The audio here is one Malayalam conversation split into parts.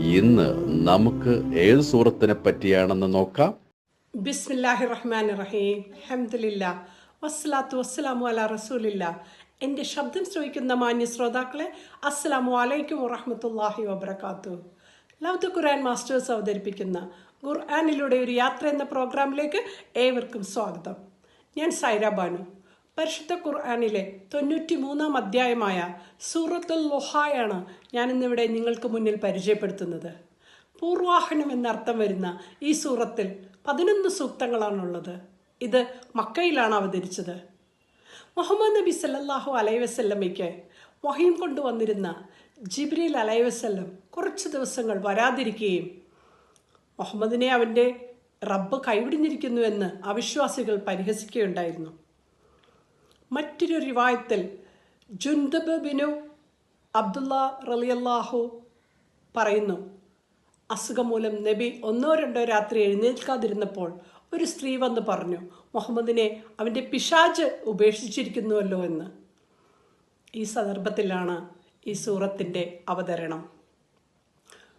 ഇന്ന് നമുക്ക് ഏത് സൂറത്തിനെ പറ്റിയാണെന്ന് നോക്കാം? ബിസ്മില്ലാഹി റഹ്മാൻ റഹീം വസ്സലാത്തു വസ്സലാമു അല റസൂലില്ല. എന്റെ ശബ്ദം ശ്രവിക്കുന്ന മാന്യ ശ്രോതാക്കളെ അസ്സലാമു അലൈക്കും വറഹമത്തല്ലാഹി വബർക്കാത്തു ലവ് ദ ഖുർആൻ മാസ്റ്റേഴ്സ് അവതരിപ്പിക്കുന്ന ഖുർആാനിലൂടെ ഒരു യാത്ര എന്ന പ്രോഗ്രാമിലേക്ക് ഏവർക്കും സ്വാഗതം. ഞാൻ സൈര ബാനു. പരിശുദ്ധ ഖുർആാനിലെ തൊണ്ണൂറ്റി മൂന്നാം അധ്യായമായ സൂറത്തുൽ ലുഹായാണ് ഞാനിന്നിവിടെ നിങ്ങൾക്ക് മുന്നിൽ പരിചയപ്പെടുത്തുന്നത്. പൂർവാഹനം എന്നർത്ഥം വരുന്ന ഈ സൂറത്തിൽ പതിനൊന്ന് സൂക്തങ്ങളാണുള്ളത്. ഇത് മക്കയിലാണ് അവതരിച്ചത്. മുഹമ്മദ് നബി സല്ലാഹു അലൈഹി വസല്ലമയ്ക്ക് വഹീം കൊണ്ടുവന്നിരുന്ന ജിബ്രീൽ അലൈഹി വസല്ലം കുറച്ച് ദിവസങ്ങൾ വരാതിരിക്കുകയും മുഹമ്മദിനെ അവന്റെ റബ്ബ് കൈവിടിഞ്ഞിരിക്കുന്നുവെന്ന് അവിശ്വാസികൾ പരിഹസിക്കുകയുണ്ടായിരുന്നു. മറ്റൊരു റിവായത്തിൽ ജുൻദബ് ബിനു അബ്ദുള്ള റലിയല്ലാഹു പറയുന്നു അസുഖം മൂലം നബി ഒന്നോ രണ്ടോ രാത്രി എഴുന്നേൽക്കാതിരുന്നപ്പോൾ ഒരു സ്ത്രീ വന്ന് പറഞ്ഞു മുഹമ്മദിനെ അവന്റെ പിശാജ് ഉപേക്ഷിച്ചിരിക്കുന്നുവല്ലോ എന്ന്. ഈ സന്ദർഭത്തിലാണ് ഈ സൂറത്തിന്റെ അവതരണം.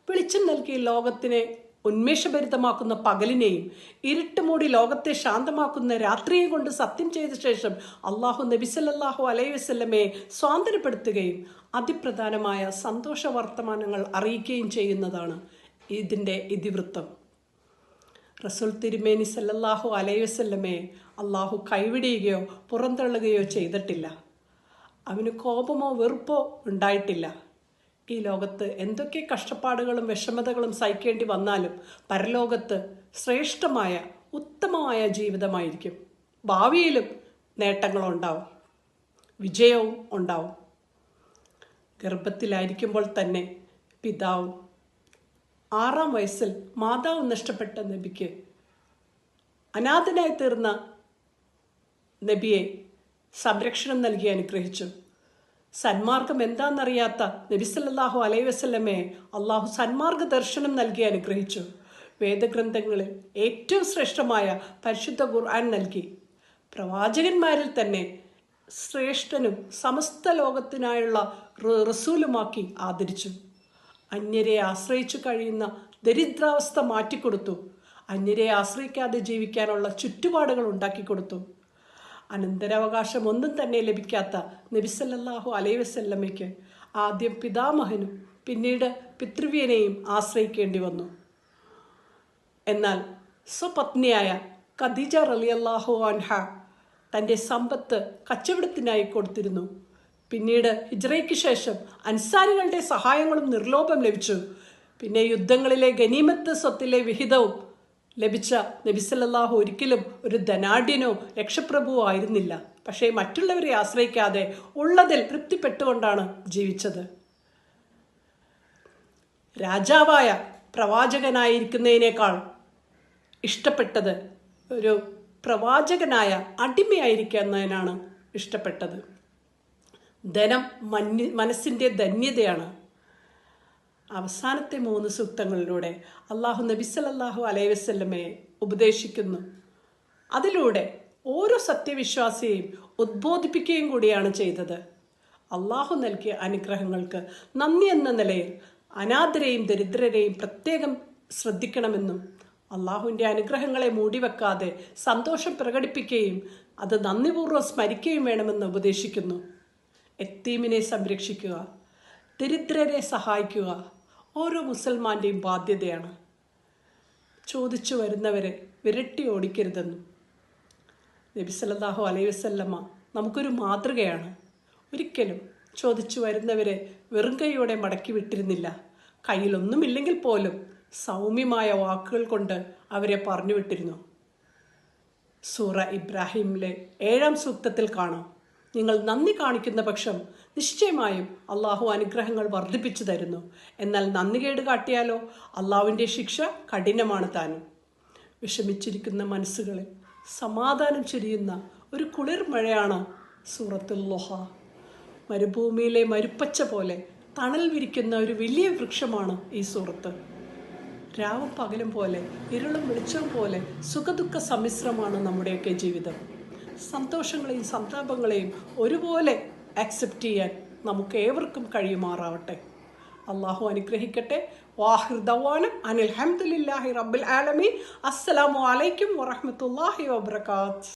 വെളിച്ചം നൽകി ലോകത്തിനെ ഉന്മേഷഭരിതമാക്കുന്ന പകലിനെയും ഇരുട്ടുമൂടി ലോകത്തെ ശാന്തമാക്കുന്ന രാത്രിയെ കൊണ്ട് സത്യം ചെയ്ത ശേഷം അള്ളാഹു നബിസല്ലാഹു അലൈഹി വസ്ല്ലമയെ സ്വാതന്ത്ര്യപ്പെടുത്തുകയും അതിപ്രധാനമായ സന്തോഷ വർത്തമാനങ്ങൾ അറിയിക്കുകയും ചെയ്യുന്നതാണ് ഇതിന്റെ ഇതിവൃത്തം. റസുൽ തിരുമേനി സല്ലല്ലാഹു അലൈഹി വസ്ല്ലമയെ അള്ളാഹു കൈവിടിയുകയോ പുറന്തള്ളുകയോ ചെയ്തിട്ടില്ല. അവന് കോപമോ വെറുപ്പോ ഉണ്ടായിട്ടില്ല. ഈ ലോകത്ത് എന്തൊക്കെ കഷ്ടപ്പാടുകളും വിഷമതകളും സഹിക്കേണ്ടി വന്നാലും പരലോകത്ത് ശ്രേഷ്ഠമായ ഉത്തമമായ ജീവിതമായിരിക്കും. ഭാവിയിലും നേട്ടങ്ങളുണ്ടാവും വിജയവും ഉണ്ടാവും. ഗർഭത്തിലായിരിക്കുമ്പോൾ തന്നെ പിതാവും ആറാം വയസ്സിൽ മാതാവ് നഷ്ടപ്പെട്ട നബിക്ക് അനാഥനായി തീർന്ന നബിയെ സംരക്ഷണം നൽകി അനുഗ്രഹിച്ചു. സന്മാർഗം എന്താണെന്നറിയാത്ത നബിസല്ലാഹു അലൈ വസ്ലമയെ അള്ളാഹു സന്മാർഗ ദർശനം നൽകി അനുഗ്രഹിച്ചു. വേദഗ്രന്ഥങ്ങളിൽ ഏറ്റവും ശ്രേഷ്ഠമായ പരിശുദ്ധ ഖുർആൻ നൽകി. പ്രവാചകന്മാരിൽ തന്നെ ശ്രേഷ്ഠനും സമസ്ത ലോകത്തിനായുള്ള റസൂലുമാക്കി ആദരിച്ചു. അന്യരെ ആശ്രയിച്ചു കഴിയുന്ന ദരിദ്രാവസ്ഥ മാറ്റിക്കൊടുത്തു. അന്യരെ ആശ്രയിക്കാതെ ജീവിക്കാനുള്ള ചുറ്റുപാടുകൾ ഉണ്ടാക്കിക്കൊടുത്തു. അനന്തരാവകാശം ഒന്നും തന്നെ ലഭിക്കാത്ത നബിസല്ലാഹു അലൈ വസല്ലമ്മയ്ക്ക് ആദ്യം പിതാമഹനും പിന്നീട് പിതൃവ്യനെയും ആശ്രയിക്കേണ്ടി വന്നു. എന്നാൽ സ്വപത്നിയായ ഖദീജ റലിയല്ലാഹു അൻഹ തന്റെ സമ്പത്ത് കച്ചവടത്തിനായി കൊടുത്തിരുന്നു. പിന്നീട് ഹിജ്രയ്ക്ക് ശേഷം അൻസാരികളുടെ സഹായങ്ങളും നിർലോഭം ലഭിച്ചു. പിന്നെ യുദ്ധങ്ങളിലെ ഗനീമത്ത് സ്വത്തിലെ വിഹിതവും ലഭിച്ച നബിസല്ലാഹു ഒരിക്കലും ഒരു ധനാഢ്യനോ രക്ഷപ്രഭുവോ ആയിരുന്നില്ല. പക്ഷേ മറ്റുള്ളവരെ ആശ്രയിക്കാതെ ഉള്ളതിൽ തൃപ്തിപ്പെട്ടുകൊണ്ടാണ് ജീവിച്ചത്. രാജാവായ പ്രവാചകനായിരിക്കുന്നതിനേക്കാൾ ഇഷ്ടപ്പെട്ടത് ഒരു പ്രവാചകനായ അടിമയായിരിക്കുന്നതിനാണ് ഇഷ്ടപ്പെട്ടത്. ധനം മന്യ മനസ്സിന്റെ ധന്യതയാണ്. അവസാനത്തെ മൂന്ന് സൂക്തങ്ങളിലൂടെ അള്ളാഹു അലൈഹി വസ്ല്ലമയെ ഉപദേശിക്കുന്നു. അതിലൂടെ ഓരോ സത്യവിശ്വാസിയെയും ഉദ്ബോധിപ്പിക്കുകയും കൂടിയാണ് ചെയ്തത്. അള്ളാഹു നൽകിയ അനുഗ്രഹങ്ങൾക്ക് നന്ദി എന്ന നിലയിൽ അനാഥരെയും ദരിദ്രരെയും പ്രത്യേകം ശ്രദ്ധിക്കണമെന്നും അള്ളാഹുവിന്റെ അനുഗ്രഹങ്ങളെ മൂടിവെക്കാതെ സന്തോഷം പ്രകടിപ്പിക്കുകയും അത് നന്ദിപൂർവം സ്മരിക്കുകയും വേണമെന്ന് ഉപദേശിക്കുന്നു. എത്തീമിനെ സംരക്ഷിക്കുക. ദരിദ്രരെ സഹായിക്കുക. ഓരോ മുസൽമാന്റെയും ബാധ്യതയാണ്. ചോദിച്ചു വരുന്നവരെ വിരട്ടി ഓടിക്കരുതെന്നും. നബി സല്ലല്ലാഹു അലൈഹി വസല്ലമ്മ നമുക്കൊരു മാതൃകയാണ്. ഒരിക്കലും ചോദിച്ചു വരുന്നവരെ വെറും കൈയോടെ മടക്കി വിട്ടിരുന്നില്ല. കയ്യിലൊന്നുമില്ലെങ്കിൽ പോലും സൗമ്യമായ വാക്കുകൾ കൊണ്ട് അവരെ പറഞ്ഞു വിട്ടിരുന്നു. സൂറ ഇബ്രാഹിമിലെ ഏഴാം സൂക്തത്തിൽ കാണാം. നിങ്ങൾ നന്ദി കാണിക്കുന്ന പക്ഷം നിശ്ചയമായും അള്ളാഹു അനുഗ്രഹങ്ങൾ വർദ്ധിപ്പിച്ചു തരുന്നു. എന്നാൽ നന്ദികേട് കാട്ടിയാലോ? അള്ളാഹുവിന്റെ ശിക്ഷ കഠിനമാണ് താനും. വിഷമിച്ചിരിക്കുന്ന മനസ്സുകളെ സമാധാനം ചൊരിയുന്ന ഒരു കുളിർ മഴയാണ് സൂറത്തുൽ ലൊഹ. മരുഭൂമിയിലെ മരുപ്പച്ച പോലെ തണൽ വിരിക്കുന്ന ഒരു വലിയ വൃക്ഷമാണ് ഈ സൂറത്ത്. രാവും പകലും പോലെ ഇരുളും വെളിച്ചവും പോലെ സുഖദുഃഖ സമ്മിശ്രമാണ് നമ്മുടെയൊക്കെ ജീവിതം. സന്തോഷങ്ങളെയും സന്താപങ്ങളെയും ഒരുപോലെ ആക്സെപ്റ്റ് ചെയ്യാൻ നമുക്ക് ഏവർക്കും കഴിയുമാറാവട്ടെ. അള്ളാഹു അനുഗ്രഹിക്കട്ടെ. വാഹിർദവാനം അനിൽ ഹംദുലില്ലാഹി റബ്ബിൽ ആലമി അസ്സലാമു അലൈക്കും വറഹമത്തല്ലാഹി വബർക്കാത്ത്